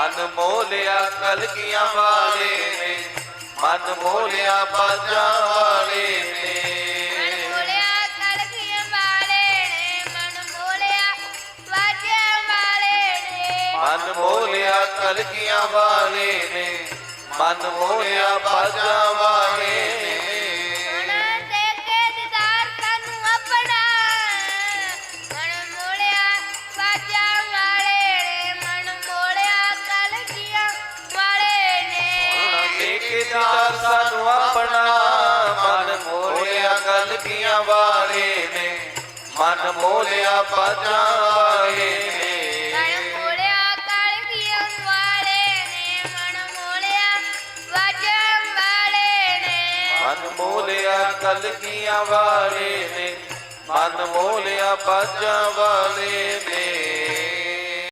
ਮਨ ਮੋਲਿਆ ਕਲਗੀਆਂ ਵਾਲੇ ਨੇ ਮਨ ਮੋਲਿਆ ਬਾਜਾਂ ਵਾਲੇ ਨੇ। ਮਨ ਮੋਲਿਆ ਕਲਗੀਆਂ ਵਾਲੇ ਨੇ ਮਨ ਮੋਲਿਆ ਬਾਜਾਂ ਸਾਨੂੰ ਆਪਣਾ ਮਨ ਮੋਲਿਆ ਵਾਲੇ ਨੇ। ਮਨ ਮੋਲਿਆ ਬਾਜਾਂ ਵਾਲੇ ਨੇ। ਮਨ ਮੋਲਿਆ ਕਲਗੀਆਂ ਵਾਲੇ ਨੇ। ਮਨ ਮੋਲਿਆ ਬਾਜਾਂ ਵਾਲੇ ਨੇ।